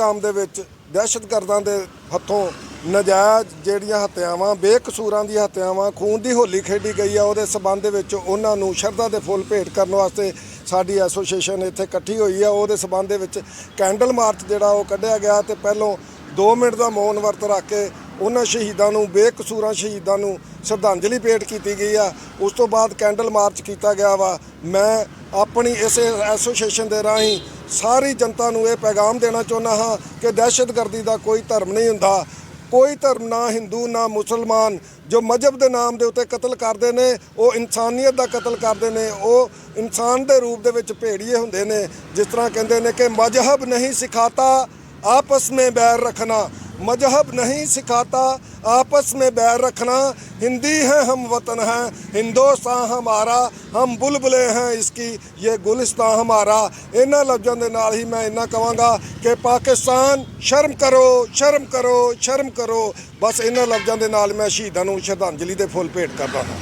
ਪਹਿਲਗਾਮ ਦੇ ਵਿੱਚ ਦਹਿਸ਼ਤਗਰਦਾਂ ਦੇ ਹੱਥੋਂ ਨਜਾਇਜ਼ ਜਿਹੜੀਆਂ ਹੱਤਿਆਵਾਂ, ਬੇਕਸੂਰਾਂ ਦੀਆਂ ਹੱਤਿਆਵਾਂ, ਖੂਨ ਦੀ ਹੋਲੀ ਖੇਡੀ ਗਈ ਆ, ਉਹਦੇ ਸਬੰਧ ਵਿੱਚ ਉਹਨਾਂ ਨੂੰ ਸ਼ਰਧਾ ਦੇ ਫੁੱਲ ਭੇਟ ਕਰਨ ਵਾਸਤੇ ਸਾਡੀ ਐਸੋਸੀਏਸ਼ਨ ਇੱਥੇ ਇਕੱਠੀ ਹੋਈ ਆ। ਉਹਦੇ ਸਬੰਧ ਦੇ ਵਿੱਚ ਕੈਂਡਲ ਮਾਰਚ ਜਿਹੜਾ ਉਹ ਕੱਢਿਆ ਗਿਆ ਤੇ ਪਹਿਲੋਂ 2 ਮਿੰਟ ਦਾ ਮੌਨ ਵਰਤ ਰੱਖ ਕੇ ਉਹਨਾਂ ਸ਼ਹੀਦਾਂ ਨੂੰ, ਬੇਕਸੂਰਾਂ ਸ਼ਹੀਦਾਂ ਨੂੰ ਸ਼ਰਧਾਂਜਲੀ ਭੇਟ ਕੀਤੀ ਗਈ ਆ। ਉਸ ਤੋਂ ਬਾਅਦ ਕੈਂਡਲ ਮਾਰਚ ਕੀਤਾ ਗਿਆ ਵਾ। ਮੈਂ ਆਪਣੀ ਇਸ ਐਸੋਸੀਏਸ਼ਨ ਦੇ ਰਾਹੀਂ ਸਾਰੀ ਜਨਤਾ ਨੂੰ ਇਹ ਪੈਗਾਮ ਦੇਣਾ ਚਾਹੁੰਦਾ ਹਾਂ ਕਿ ਦਹਿਸ਼ਤਗਰਦੀ ਦਾ ਕੋਈ ਧਰਮ ਨਹੀਂ ਹੁੰਦਾ। ਕੋਈ ਧਰਮ ਨਾ ਹਿੰਦੂ, ਨਾ ਮੁਸਲਮਾਨ, ਜੋ ਮਜਬ ਦੇ ਨਾਮ ਦੇ ਉੱਤੇ ਕਤਲ ਕਰਦੇ ਨੇ, ਉਹ ਇਨਸਾਨੀਅਤ ਦਾ ਕਤਲ ਕਰਦੇ ਨੇ, ਉਹ ਇਨਸਾਨ ਦੇ ਰੂਪ ਦੇ ਵਿੱਚ ਭੇੜੀਏ ਹੁੰਦੇ ਨੇ। ਜਿਸ ਤਰ੍ਹਾਂ ਕਹਿੰਦੇ ਨੇ ਕਿ ਮਜਹਬ ਨਹੀਂ ਸਿਖਾਤਾ, ਆਪਸ ਵਿੱਚ ਬੈਰ ਰੱਖਣਾ। मजहब नहीं सिखाता आपस में बैर रखना हिंदी है हम वतन हैं हिंदुस्तान हमारा हम बुलबुले हैं इसकी ये गुलिस्तान हमारा ਇਹਨਾਂ ਲਫ਼ਜ਼ਾਂ ਦੇ ਨਾਲ ਹੀ ਮੈਂ ਇੰਨਾ ਕਵਾਂਗਾ ਕਿ ਪਾਕਿਸਤਾਨ ਸ਼ਰਮ ਕਰੋ ਸ਼ਰਮ ਕਰੋ ਸ਼ਰਮ ਕਰੋ ਬਸ ਇਹਨਾਂ ਲਫ਼ਜ਼ਾਂ ਦੇ ਨਾਲ ਮੈਂ ਸ਼ਹੀਦਾਂ ਨੂੰ ਸ਼ਰਧਾਂਜਲੀ ਦੇ ਫੁੱਲ ਭੇਟ ਕਰਦਾ ਹਾਂ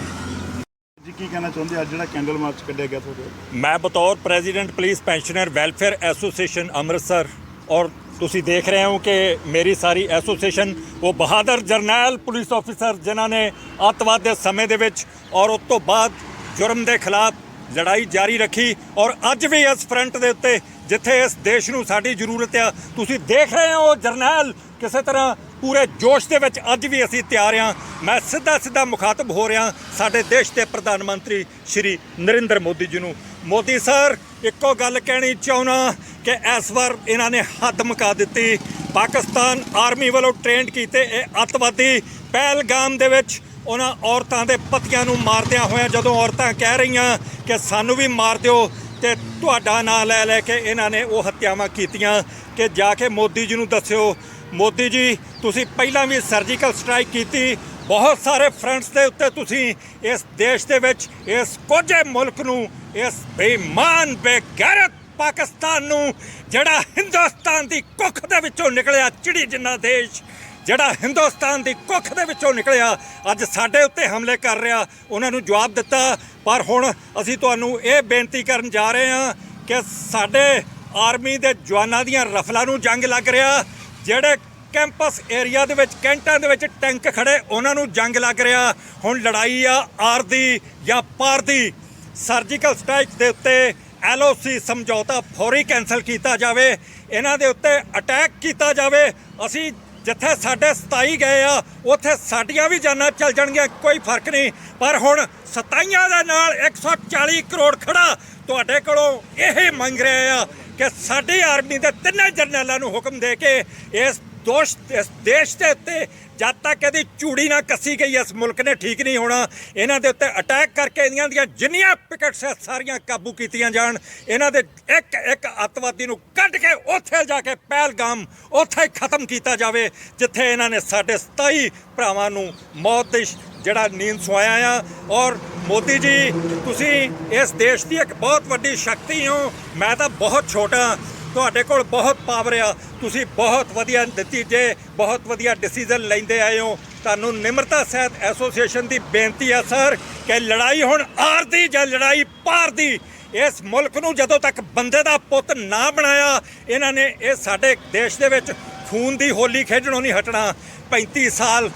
ਜੀ ਕੀ ਕਹਿਣਾ ਚਾਹੁੰਦੇ ਅੱਜ ਜਿਹੜਾ ਕੈਂਡਲ ਮਾਰਚ ਕੱਢਿਆ ਗਿਆ ਤੁਹਾਡੇ ਮੈਂ ਬਤੌਰ president police pensioner welfare association Amritsar ਔਰ ਤੁਸੀਂ ਦੇਖ ਰਹੇ ਹੋ ਕਿ ਮੇਰੀ ਸਾਰੀ ਐਸੋਸੀਏਸ਼ਨ, ਉਹ ਬਹਾਦਰ ਜਰਨੈਲ ਪੁਲਿਸ ਆਫੀਸਰ ਜਿਨ੍ਹਾਂ ਨੇ ਅੱਤਵਾਦ ਦੇ ਸਮੇਂ ਦੇ ਵਿੱਚ ਔਰ ਉਸ ਤੋਂ ਬਾਅਦ ਜੁਰਮ ਦੇ ਖਿਲਾਫ ਲੜਾਈ ਜਾਰੀ ਰੱਖੀ ਔਰ ਅੱਜ ਵੀ ਇਸ ਫਰੰਟ ਦੇ ਉੱਤੇ ਜਿੱਥੇ ਇਸ ਦੇਸ਼ ਨੂੰ ਸਾਡੀ ਜ਼ਰੂਰਤ ਆ, ਤੁਸੀਂ ਦੇਖ ਰਹੇ ਹੋ ਉਹ ਜਰਨੈਲ ਕਿਸੇ ਤਰ੍ਹਾਂ ਪੂਰੇ ਜੋਸ਼ ਦੇ ਵਿੱਚ ਅੱਜ ਵੀ ਅਸੀਂ ਤਿਆਰ ਹਾਂ। ਮੈਂ ਸਿੱਧਾ ਸਿੱਧਾ ਮੁਖਾਤਬ ਹੋ ਰਿਹਾ ਸਾਡੇ ਦੇਸ਼ ਦੇ ਪ੍ਰਧਾਨ ਮੰਤਰੀ ਸ਼੍ਰੀ ਨਰਿੰਦਰ ਮੋਦੀ ਜੀ ਨੂੰ। ਮੋਦੀ ਸਰ ਇੱਕੋ ਗੱਲ ਕਹਿਣੀ ਚਾਹੁੰਦਾ ਕਿ ਇਸ ਵਾਰ ਇਹਨਾਂ ਨੇ ਹੱਦ ਮੁਕਾ ਦਿੱਤੀ। ਪਾਕਿਸਤਾਨ ਆਰਮੀ ਵੱਲੋਂ ਟ੍ਰੇਨਡ ਕੀਤੇ ਇਹ ਅੱਤਵਾਦੀ ਪਹਿਲਗਾਮ ਦੇ ਵਿੱਚ ਉਹਨਾਂ ਔਰਤਾਂ ਦੇ ਪਤੀਆਂ ਨੂੰ ਮਾਰਦਿਆਂ ਹੋਇਆਂ ਜਦੋਂ ਔਰਤਾਂ ਕਹਿ ਰਹੀਆਂ ਕਿ ਸਾਨੂੰ ਵੀ ਮਾਰ ਦਿਓ ਤੇ ਤੁਹਾਡਾ ਨਾਂ ਲੈ ਲੈ ਕੇ ਇਹਨਾਂ ਨੇ ਉਹ ਹੱਤਿਆਵਾਂ ਕੀਤੀਆਂ। ਕਿ ਜਾ ਕੇ ਮੋਦੀ ਜੀ ਨੂੰ ਦੱਸਿਓ, ਮੋਦੀ ਜੀ, ਤੁਸੀਂ ਪਹਿਲਾਂ ਵੀ ਸਰਜੀਕਲ ਸਟ੍ਰਾਈਕ ਕੀਤੀ ਬਹੁਤ ਸਾਰੇ ਫਰੰਟਸ ਦੇ ਉੱਤੇ ਤੁਸੀਂ ਇਸ ਦੇਸ਼ ਦੇ ਵਿੱਚ, ਇਸ ਕੋਝੇ ਮੁਲਕ ਨੂੰ, ਇਸ ਬੇਈਮਾਨ, ਬੇਗੈਰਤ ਪਾਕਿਸਤਾਨ ਨੂੰ, ਜਿਹੜਾ ਹਿੰਦੁਸਤਾਨ ਦੀ ਕੁੱਖ ਦੇ ਵਿੱਚੋਂ ਨਿਕਲਿਆ, ਚਿੜੀ ਜਿੰਨਾ ਦੇਸ਼, ਜਿਹੜਾ ਹਿੰਦੁਸਤਾਨ ਦੀ ਕੁੱਖ ਦੇ ਵਿੱਚੋਂ ਨਿਕਲਿਆ, ਅੱਜ ਸਾਡੇ ਉੱਤੇ ਹਮਲੇ ਕਰ ਰਿਹਾ, ਉਹਨਾਂ ਨੂੰ ਜਵਾਬ ਦਿੱਤਾ। ਪਰ ਹੁਣ ਅਸੀਂ ਤੁਹਾਨੂੰ ਇਹ ਬੇਨਤੀ ਕਰਨ ਜਾ ਰਹੇ ਹਾਂ ਕਿ ਸਾਡੇ ਆਰਮੀ ਦੇ ਜਵਾਨਾਂ ਦੀਆਂ ਰਫਲਾਂ ਨੂੰ ਜੰਗ ਲੱਗ ਰਿਹਾ, ਜਿਹੜੇ ਕੈਂਪਸ ਏਰੀਆ ਦੇ ਵਿੱਚ, ਕੈਂਟਾਂ ਦੇ ਵਿੱਚ ਟੈਂਕ ਖੜੇ, ਉਹਨਾਂ ਨੂੰ ਜੰਗ ਲੱਗ ਰਿਹਾ। ਹੁਣ ਲੜਾਈ ਆ, ਆਰ ਦੀ ਜਾਂ ਪਾਰ ਦੀ। ਸਰਜੀਕਲ ਸਟ੍ਰਾਈਕ ਦੇ ਉੱਤੇ ਐਲਓਸੀ ਸਮਝੌਤਾ ਫੌਰੀ ਕੈਨਸਲ ਕੀਤਾ ਜਾਵੇ। ਇਹਨਾਂ ਦੇ ਉੱਤੇ ਅਟੈਕ ਕੀਤਾ ਜਾਵੇ। ਅਸੀਂ ਜਿੱਥੇ ਸਾਡੇ 27 ਗਏ ਆ, ਉੱਥੇ ਸਾਡੀਆਂ ਵੀ ਜਾਨਾਂ ਚੱਲ ਜਾਣਗੀਆਂ, ਕੋਈ ਫ਼ਰਕ ਨਹੀਂ। ਪਰ ਹੁਣ 27 ਦੇ ਨਾਲ 140 ਕਰੋੜ ਖੜਾ। ਤੁਹਾਡੇ ਕੋਲੋਂ ਇਹ ਮੰਗ ਰਿਹਾ ਆ ਕਿ ਸਾਡੀ ਆਰਮੀ ਦੇ ਤਿੰਨੇ ਜਰਨੈਲਾਂ ਨੂੰ ਹੁਕਮ ਦੇ ਕੇ ਇਸ ਦੋਸ਼ ਇਸ ਦੇਸ਼ ਦੇ ਉੱਤੇ ਜਦ ਤੱਕ ਇਹਦੀ ਝੂੜੀ ਨਾ ਕੱਸੀ ਗਈ, ਇਸ ਮੁਲਕ ਨੇ ਠੀਕ ਨਹੀਂ ਹੋਣਾ। ਇਹਨਾਂ ਦੇ ਉੱਤੇ ਅਟੈਕ ਕਰਕੇ ਇਹਨਾਂ ਦੀਆਂ ਜਿੰਨੀਆਂ ਪਿਕਟਸ ਹੈ, ਸਾਰੀਆਂ ਕਾਬੂ ਕੀਤੀਆਂ ਜਾਣ। ਇਹਨਾਂ ਦੇ ਇੱਕ ਇੱਕ ਅੱਤਵਾਦੀ ਨੂੰ ਕੱਢ ਕੇ ਉੱਥੇ ਜਾ ਕੇ ਪਹਿਲਗਾਮ ਉੱਥੇ ਹੀ ਖਤਮ ਕੀਤਾ ਜਾਵੇ, ਜਿੱਥੇ ਇਹਨਾਂ ਨੇ ਸਾਡੇ 27 ਭਰਾਵਾਂ ਨੂੰ ਮੌਤ ਦੀ ਜਿਹੜਾ ਨੀਂਦ ਸਵਾਇਆ ਆ। ਔਰ ਮੋਦੀ ਜੀ, ਤੁਸੀਂ ਇਸ ਦੇਸ਼ ਦੀ ਇੱਕ ਬਹੁਤ ਵੱਡੀ ਸ਼ਕਤੀ ਹੋ। ਮੈਂ ਤਾਂ ਬਹੁਤ ਛੋਟਾ। ਤੁਹਾਡੇ ਕੋਲ ਬਹੁਤ ਪਾਵਰ ਆ। ਤੁਸੀਂ ਬਹੁਤ ਵਧੀਆ ਨਤੀਜੇ, ਬਹੁਤ ਵਧੀਆ ਡਿਸੀਜਨ ਲੈਂਦੇ ਆਏ ਹੋ। ਤੁਹਾਨੂੰ ਨਿਮਰਤਾ ਸਹਿਤ ਐਸੋਸੀਏਸ਼ਨ ਦੀ ਬੇਨਤੀ ਆ ਸਰ ਕਿ ਲੜਾਈ ਹੁਣ ਆਰ ਦੀ ਜਾਂ ਲੜਾਈ ਪਾਰ ਦੀ ਇਸ ਮੁਲਕ ਨੂੰ ਜਦੋਂ ਤੱਕ ਬੰਦੇ ਦਾ ਪੁੱਤ ਨਾ ਬਣਾਇਆ, ਇਹਨਾਂ ਨੇ ਇਹ ਸਾਡੇ ਦੇਸ਼ ਦੇ ਵਿੱਚ ਖੂਨ ਦੀ ਹੋਲੀ ਖੇਡਣੋਂ ਨਹੀਂ ਹਟਣਾ। 35 ਸਾਲ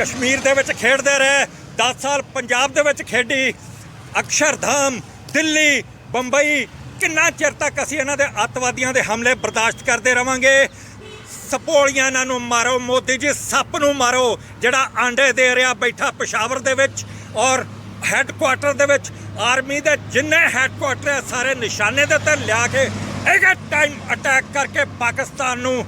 ਕਸ਼ਮੀਰ ਦੇ ਵਿੱਚ ਖੇਡਦੇ ਰਹੇ 10 ਸਾਲ ਪੰਜਾਬ ਦੇ ਵਿੱਚ ਖੇਡੀ। ਅਕਸ਼ਰਧਾਮ, ਦਿੱਲੀ, ਬੰਬਈ ਕਿੰਨਾ ਚਿਰ ਤੱਕ ਅਸੀਂ ਇਹਨਾਂ ਦੇ ਅੱਤਵਾਦੀਆਂ ਦੇ ਹਮਲੇ ਬਰਦਾਸ਼ਤ ਕਰਦੇ ਰਵਾਂਗੇ? ਸਪੋਲੀਆਂ ਇਹਨਾਂ ਨੂੰ ਮਾਰੋ, ਮੋਦੀ ਜੀ ਸੱਪ ਨੂੰ ਮਾਰੋ, ਜਿਹੜਾ ਆਂਡੇ ਦੇ ਰਿਹਾ, ਬੈਠਾ ਪਸ਼ਾਵਰ ਦੇ ਵਿੱਚ ਔਰ ਹੈੱਡਕੁਆਟਰ ਦੇ ਵਿੱਚ। ਆਰਮੀ ਦੇ ਜਿੰਨੇ ਹੈੱਡਕੁਆਟਰ ਹੈ ਸਾਰੇ ਨਿਸ਼ਾਨੇ ਦੇ ਉੱਤੇ ਲਿਆ ਕੇ ਇੱਕ ਟਾਈਮ ਅਟੈਕ ਕਰਕੇ ਪਾਕਿਸਤਾਨ ਨੂੰ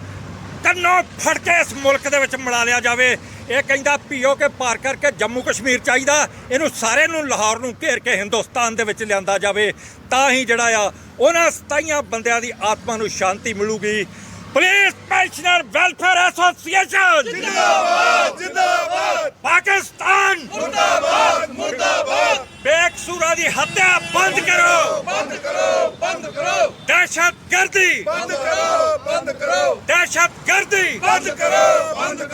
ਕੰਨੋਂ ਫੜ ਕੇ ਇਸ ਮੁਲਕ ਦੇ ਵਿੱਚ ਮਿਲਾ ਲਿਆ ਜਾਵੇ। ਇਹ ਕਹਿੰਦਾ ਪੀਓ ਕੇ ਪਾਰ ਕਰਕੇ ਜੰਮੂ ਕਸ਼ਮੀਰ ਚਾਹੀਦਾ ਇਹਨੂੰ ਸਾਰੇ ਨੂੰ ਲਾਹੌਰ ਨੂੰ ਘੇਰ ਕੇ ਹਿੰਦੁਸਤਾਨ ਦੇ ਵਿੱਚ ਲਿਆਂਦਾ ਜਾਵੇ। ਤਾਂ ਹੀ ਜਿਹੜਾ ਆ ਉਹਨਾਂ 27 ਬੰਦਿਆਂ ਦੀ ਆਤਮਾ ਨੂੰ ਸ਼ਾਂਤੀ ਮਿਲੂਗੀ। Police pensioner welfare association! ਜਿੰਦਾਬਾਦ ਜਿੰਦਾਬਾਦ! ਪਾਕਿਸਤਾਨ! ਮੁਰਦਾਬਾਦ ਮੁਰਦਾਬਾਦ! ਬੇਕਸੂਰਾਂ ਦੀ ਹੱਤਿਆ ਬੰਦ ਕਰੋ! ਬੰਦ ਕਰੋ ਬੰਦ ਕਰੋ! ਦਹਿਸ਼ਤਗਰਦੀ! ਬੰਦ ਕਰੋ ਬੰਦ ਕਰੋ! ਦਹਿਸ਼ਤਗਰਦੀ! ਬੰਦ ਕਰੋ ਬੰਦ ਕਰੋ!